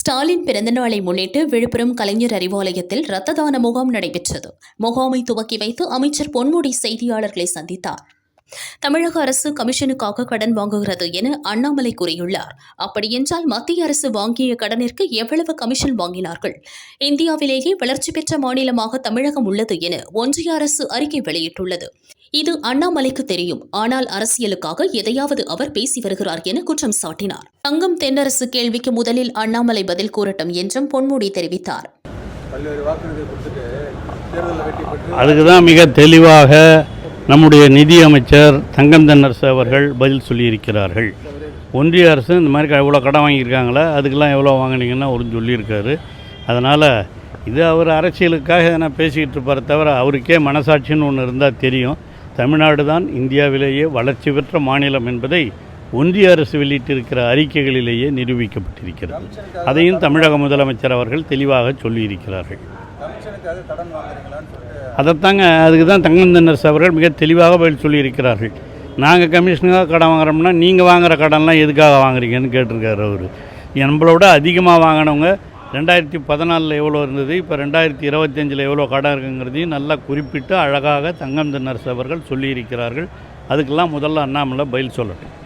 ஸ்டாலின் பிறந்த நாளை முன்னிட்டு விழுப்புரம் கலைஞர் அறிவாலயத்தில் ரத்த தான முகாம் நடைபெற்றது. முகாமை துவக்கி வைத்து அமைச்சர் பொன்முடி செய்தியாளர்களை சந்தித்தார். தமிழக அரசு கமிஷனுக்காக கடன் வாங்குகிறது என அண்ணாமலை கூறியுள்ளார். அப்படியென்றால் மத்திய அரசு வாங்கிய கடனிற்கு எவ்வளவு கமிஷன் வாங்கினார்கள்? இந்தியாவிலேயே வளர்ச்சி பெற்ற மாநிலமாக தமிழகம் உள்ளது என ஒன்றிய அரசு அறிக்கை வெளியிட்டுள்ளது. இது அண்ணாமலைக்கு தெரியும். ஆனால் அரசியலுக்காக எதையாவது அவர் பேசி வருகிறார் என குற்றம் சாட்டினார். தங்கம் தென்னரசு கேள்விக்கு முதலில் அண்ணாமலை பதில் கூறட்டும் என்றும் பொன்முடி தெரிவித்தார். பல்வேறு வாக்குறுதியை கொடுத்துட்டு தேர்தலில் வெற்றி பெற்று அதுக்கு தான் மிக தெளிவாக நம்முடைய நிதி அமைச்சர் தங்கம் தென்னரசு அவர்கள் பதில் சொல்லியிருக்கிறார்கள். ஒன்றிய அரசு இந்த மாதிரி எவ்வளோ கடன் வாங்கியிருக்காங்களா? அதுக்கெல்லாம் எவ்வளோ வாங்கினீங்கன்னா அவரும் சொல்லியிருக்காரு. அதனால் இது அவர் அரசியலுக்காக எதனா பேசிக்கிட்டு இருப்பார் தவிர அவருக்கே மனசாட்சின்னு ஒன்று இருந்தால் தெரியும். தமிழ்நாடு தான் இந்தியாவிலேயே வளர்ச்சி பெற்ற மாநிலம் என்பதை ஒன்றிய அரசு வெளியிட்டிருக்கிற அறிக்கைகளிலேயே நிரூபிக்கப்பட்டிருக்கிறது. அதையும் தமிழக முதலமைச்சர் அவர்கள் தெளிவாக சொல்லியிருக்கிறார்கள். அதைத்தாங்க அதுக்கு தான் தங்கந்தன்னரசு அவர்கள் மிக தெளிவாக பதில் சொல்லியிருக்கிறார்கள். நாங்கள் கமிஷனுக்காக கடன் வாங்குறோம்னா நீங்கள் வாங்குகிற கடன்லாம் எதுக்காக வாங்குறீங்கன்னு கேட்டிருக்காரு அவர். நம்மளோட அதிகமாக வாங்கினவங்க ரெண்டாயிரத்தி பதினாலில் எவ்வளோ இருந்தது? இப்போ ரெண்டாயிரத்தி இருபத்தஞ்சில் எவ்வளோ கடன் இருக்குங்கிறதையும் நல்லா குறிப்பிட்டு அழகாக தங்கம் தின்னரசு அவர்கள் சொல்லியிருக்கிறார்கள். அதுக்கெல்லாம் முதல்ல அண்ணாமலை பயில் சொல்லட்டும்.